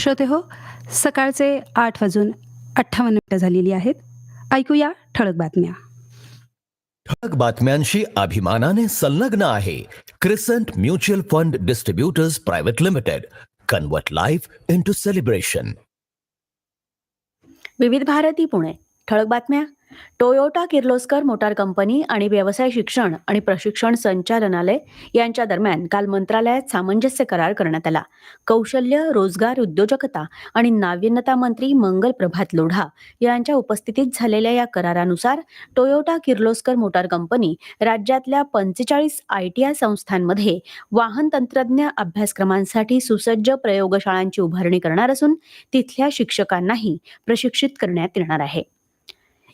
श्रोते हो सकाळचे आठ वाजून अठ्ठावन्न मिनिटं झालेली आहेत. ऐकूया ठळक बातम्या. ठळक बातम्यांशी अभिमानाने संलग्न आहे crescent mutual fund distributors private limited convert life into celebration. Vividh Bharati Pune ठळक बातम्या. टोयोटा किर्लोस्कर मोटार कंपनी आणि व्यवसाय शिक्षण आणि प्रशिक्षण संचालनालय यांच्या दरम्यान काल मंत्रालयात सामंजस्य करार करण्यात आला. कौशल्य रोजगार उद्योजकता आणि नाविन्यता मंत्री मंगल प्रभात लोढा यांच्या उपस्थितीत झालेल्या या करारानुसार टोयोटा किर्लोस्कर मोटार कंपनी राज्यातल्या पंचेचाळीस आय टी आय संस्थांमध्ये वाहन तंत्रज्ञ अभ्यासक्रमांसाठी सुसज्ज प्रयोगशाळांची उभारणी करणार असून तिथल्या शिक्षकांनाही प्रशिक्षित करण्यात येणार आहे.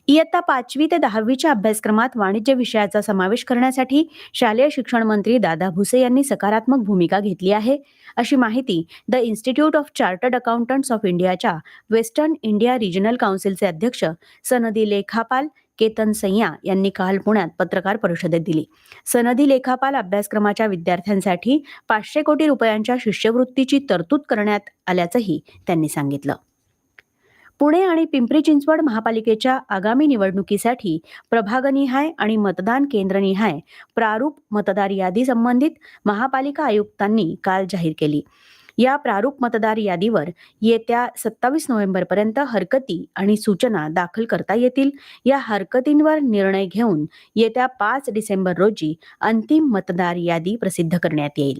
इयत्ता पाचवी ते दहावीच्या अभ्यासक्रमात वाणिज्य विषयाचा समावेश करण्यासाठी शालेय शिक्षण मंत्री दादा भुसे यांनी सकारात्मक भूमिका घेतली आहे. अशी माहिती the institute of chartered accountants of इंडियाच्या वेस्टर्न इंडिया रिजनल काउन्सिलचे अध्यक्ष सनदी लेखापाल केतन सय्या यांनी काल पुण्यात पत्रकार परिषदेत दिली. सनदी लेखापाल अभ्यासक्रमाच्या विद्यार्थ्यांसाठी पाचशे कोटी रुपयांच्या शिष्यवृत्तीची तरतूद करण्यात आल्याचंही त्यांनी सांगितलं. पुणे आणि पिंपरी चिंचवड महापालिकेच्या आगामी निवडणुकीसाठी प्रभागनिहाय आणि मतदान केंद्रनिहाय प्रारूप मतदार यादी संबंधित महापालिका आयुक्तांनी काल जाहीर केली. या प्रारूप मतदार यादीवर येत्या सत्तावीस नोव्हेंबरपर्यंत हरकती आणि सूचना दाखल करता येतील. या हरकतींवर निर्णय घेऊन येत्या पाच डिसेंबर रोजी अंतिम मतदार यादी प्रसिद्ध करण्यात येईल.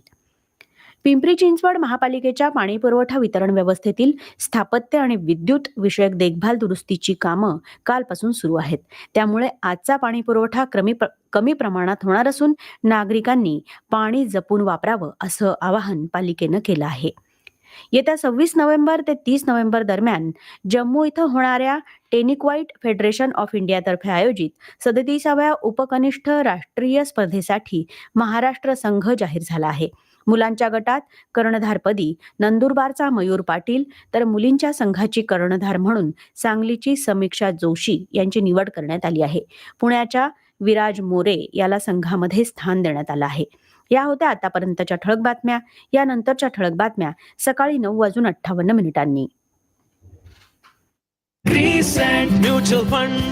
पिंपरी चिंचवड महापालिकेच्या पाणीपुरवठा वितरण व्यवस्थेतील स्थापत्य आणि विद्युत विषयक देखभाल दुरुस्तीची कामं कालपासून सुरू आहेत. त्यामुळे आजचा पाणीपुरवठा कमी प्र- कमी प्रमाणात होणार असून नागरिकांनी पाणी जपून वापरावं असं आवाहन पालिकेनं केलं आहे. येत्या सव्वीस नोव्हेंबर ते तीस नोव्हेंबर दरम्यान जम्मू इथं होणाऱ्या टेनिक्वाईट फेडरेशन ऑफ इंडियातर्फे आयोजित सदतीसाव्या उपकनिष्ठ राष्ट्रीय स्पर्धेसाठी महाराष्ट्र संघ जाहीर झाला आहे. मुलांच्या गटात कर्णधारपदी नंदुरबारचा मयूर पाटील तर मुलींच्या संघाची कर्णधार म्हणून सांगलीची समीक्षा जोशी यांची निवड करण्यात आली आहे. पुण्याच्या विराज मोरे याला संघामध्ये स्थान देण्यात आलं आहे. या होत्या आतापर्यंतच्या ठळक बातम्या. यानंतरच्या ठळक बातम्या सकाळी नऊ वाजून अठ्ठावन्न मिनिटांनी.